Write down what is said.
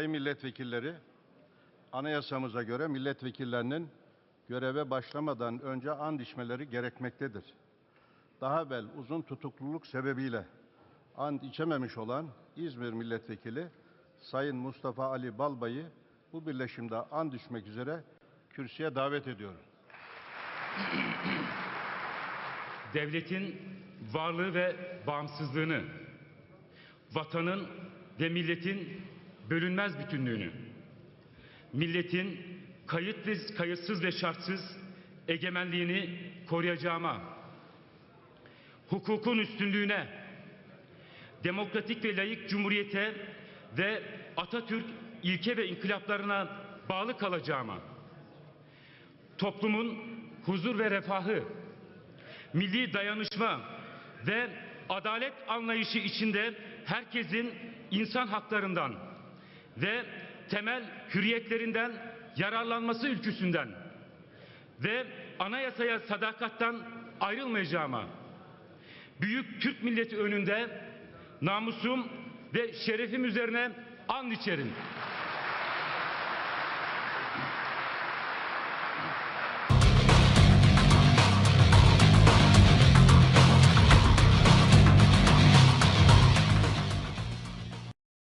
Sayın milletvekilleri, anayasamıza göre milletvekillerinin göreve başlamadan önce and içmeleri gerekmektedir. Daha evvel uzun tutukluluk sebebiyle and içememiş olan İzmir milletvekili Sayın Mustafa Ali Balbay'ı bu birleşimde and içmek üzere kürsüye davet ediyorum. devletin varlığı ve bağımsızlığını, vatanın ve milletin bölünmez bütünlüğünü, milletin kayıt kayıtsız ve şartsız egemenliğini koruyacağıma, hukukun üstünlüğüne, demokratik ve layık cumhuriyete ve Atatürk ilke ve inkılaplarına bağlı kalacağıma, toplumun huzur ve refahı, milli dayanışma ve adalet anlayışı içinde herkesin insan haklarından ve temel hürriyetlerinden yararlanması ülküsünden ve anayasaya sadakattan ayrılmayacağıma, büyük Türk milleti önünde namusum ve şerefim üzerine and içerim.